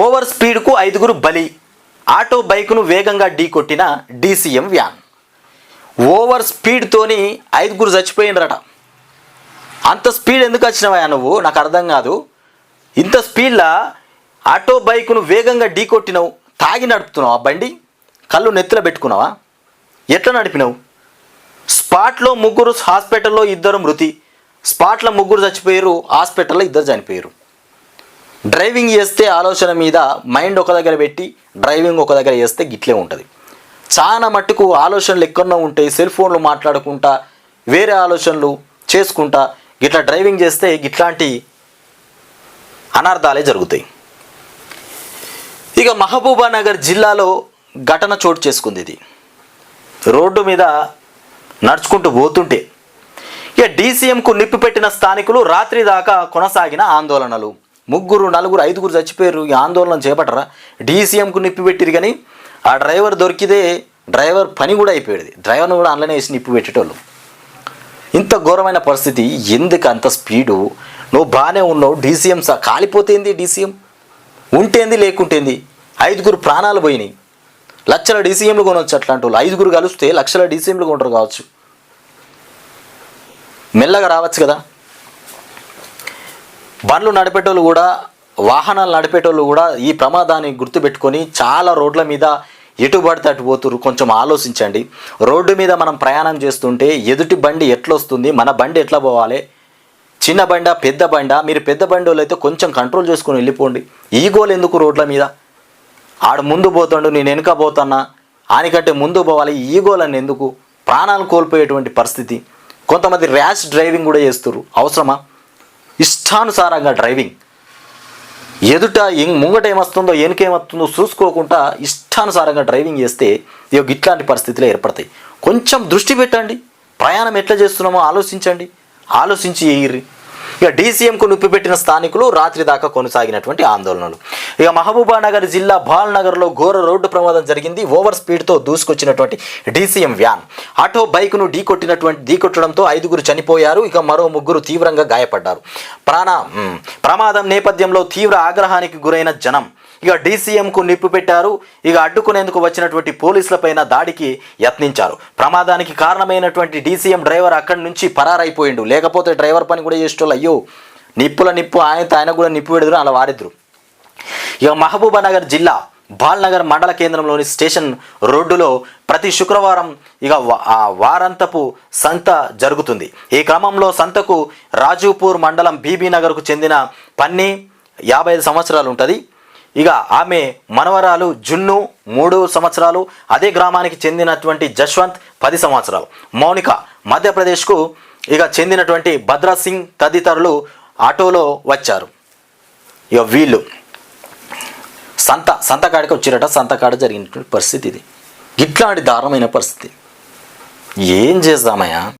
Over స్పీడ్కు ఐదుగురు బలి auto బైక్ను వేగంగా ఢీకొట్టిన డీసీఎం వ్యాన్. ఓవర్ స్పీడ్తోని ఐదుగురు చచ్చిపోయినరట. అంత స్పీడ్ ఎందుకు వచ్చినావా నువ్వు? నాకు అర్థం కాదు. ఇంత స్పీడ్లా ఆటో బైక్ను వేగంగా ఢీకొట్టినావు తాగి నడుపుతున్నావు ఆ బండి? కళ్ళు నెత్తిలో పెట్టుకున్నావా? ఎట్లా నడిపినావు? స్పాట్లో ముగ్గురు హాస్పిటల్లో ఇద్దరు మృతి స్పాట్లో ముగ్గురు చచ్చిపోయారు హాస్పిటల్లో ఇద్దరు చనిపోయారు. డ్రైవింగ్ చేస్తే ఆలోచన మీద మైండ్ ఒక దగ్గర పెట్టి డ్రైవింగ్ ఒక దగ్గర చేస్తే గిట్లే ఉంటుంది. చాలా మట్టుకు ఆలోచనలు ఎక్కడో ఉంటాయి సెల్ ఫోన్లు మాట్లాడుకుంటా వేరే ఆలోచనలు చేసుకుంటా గిట్లా డ్రైవింగ్ చేస్తే గిట్లాంటి అనర్థాలే జరుగుతాయి. ఇక మహబూబానగర్ జిల్లాలో ఘటన చోటు చేసుకుంది ఇది. రోడ్డు మీద నడుచుకుంటూ పోతుంటే ఇక డీసీఎంకు నిప్పు పెట్టిన స్థానికులు రాత్రి దాకా కొనసాగిన ఆందోళనలు. ముగ్గురు నలుగురు ఐదుగురు చచ్చిపోయారు. ఈ ఆందోళన చేపట్టరా? డీసీఎంకు నిప్పిపెట్టిరు కానీ ఆ డ్రైవర్ దొరికితే డ్రైవర్ పని కూడా అయిపోయేది. డ్రైవర్ను కూడా అందులోనే వేసి నిప్పు పెట్టేటోళ్ళు. ఇంత ఘోరమైన పరిస్థితి. ఎందుకు అంత స్పీడు? నువ్వు బాగానే ఉన్నావు. డీసీఎం సా కాలిపోతేంది డీసీఎం? ఉంటేంది లేకుంటేంది? ఐదుగురు ప్రాణాలు పోయినాయి. లక్షల డీసీఎంలు కొనవచ్చు అట్లాంటి వాళ్ళు. ఐదుగురు కలిస్తే లక్షల డీసీఎంలు కొంటారు కావచ్చు. మెల్లగా రావచ్చు కదా? బండ్లు నడిపేటోళ్ళు కూడా వాహనాలు నడిపేటోళ్ళు కూడా ఈ ప్రమాదాన్ని గుర్తుపెట్టుకొని చాలా రోడ్ల మీద ఎటు పడితే అటు పోతురు కొంచెం ఆలోచించండి. రోడ్డు మీద మనం ప్రయాణం చేస్తుంటే ఎదుటి బండి ఎట్లొస్తుంది మన బండి ఎట్లా పోవాలి? చిన్న బండ పెద్ద బండ? మీరు పెద్ద బండి వాళ్ళు అయితే కొంచెం కంట్రోల్ చేసుకొని వెళ్ళిపోండి. ఈగోలు ఎందుకు రోడ్ల మీద? ఆడు ముందు పోతుండు నేను వెనుక పోతున్నా. ఆనికంటే ముందు పోవాలి ఈగోలని ఎందుకు? ప్రాణాలు కోల్పోయేటువంటి పరిస్థితి. కొంతమంది ర్యాష్ డ్రైవింగ్ కూడా చేస్తారు అవసరమా? ఇష్టానుసారంగా డ్రైవింగ్. ఎదుట ఏం ముంగట ఏమొస్తుందో వెనుకేమొస్తుందో చూసుకోకుండా ఇష్టానుసారంగా డ్రైవింగ్ చేస్తే ఇక ఇట్లాంటి పరిస్థితులు ఏర్పడతాయి. కొంచెం దృష్టి పెట్టండి. ప్రయాణం ఎట్లా చేస్తున్నామో ఆలోచించండి. ఆలోచించి ఎయిర్రి ఇక డీసీఎంకు నొప్పి పెట్టిన స్థానికులు రాత్రి దాకా కొనసాగినటువంటి ఆందోళనలు. ఇక మహబూబానగర్ జిల్లా బాల్నగర్లో ఘోర రోడ్డు ప్రమాదం జరిగింది. ఓవర్ స్పీడ్తో దూసుకొచ్చినటువంటి డీసీఎం వ్యాన్. ఆటో బైక్ను ఢీకొట్టినటువంటి ఢీకొట్టడంతో ఐదుగురు చనిపోయారు. ఇక మరో ముగ్గురు తీవ్రంగా గాయపడ్డారు. ప్రాణ ప్రమాదం నేపథ్యంలో తీవ్ర ఆగ్రహానికి గురైన జనం ఇక డీసీఎంకు నిప్పు పెట్టారు. ఇక అడ్డుకునేందుకు వచ్చినటువంటి పోలీసులపైన దాడికి యత్నించారు. ప్రమాదానికి కారణమైనటువంటి డీసీఎం డ్రైవర్ అక్కడి నుంచి పరారైపోయిండు. లేకపోతే డ్రైవర్ పని కూడా చేసేటోళ్ళు అయ్యో నిప్పుల నిప్పు ఆయన ఆయన కూడా నిప్పు పెడుదురు అలా వారిద్దరు. ఇక మహబూబానగర్ జిల్లా బాల్నగర్ మండల కేంద్రంలోని స్టేషన్ రోడ్డులో ప్రతి శుక్రవారం ఇక ఆ వారంతపు సంత జరుగుతుంది. ఈ క్రమంలో సంతకు రాజుపూర్ మండలం బీబీ నగర్కు చెందిన పన్ని యాభై ఐదు సంవత్సరాలు ఉంటుంది. ఇక ఆమె మనవరాలు జున్ను మూడు సంవత్సరాలు అదే గ్రామానికి చెందినటువంటి జశ్వంత్ పది సంవత్సరాలు. మౌనిక మధ్యప్రదేశ్కు ఇక చెందినటువంటి భద్రా సింగ్ తదితరులు ఆటోలో వచ్చారు. ఇక వీళ్ళు సంత సంతకాడికి వచ్చిరట సంతకాడ జరిగినటువంటి పరిస్థితి ఇది. ఇట్లాంటి దారుణమైన పరిస్థితి. ఏం చేద్దామయ్యా?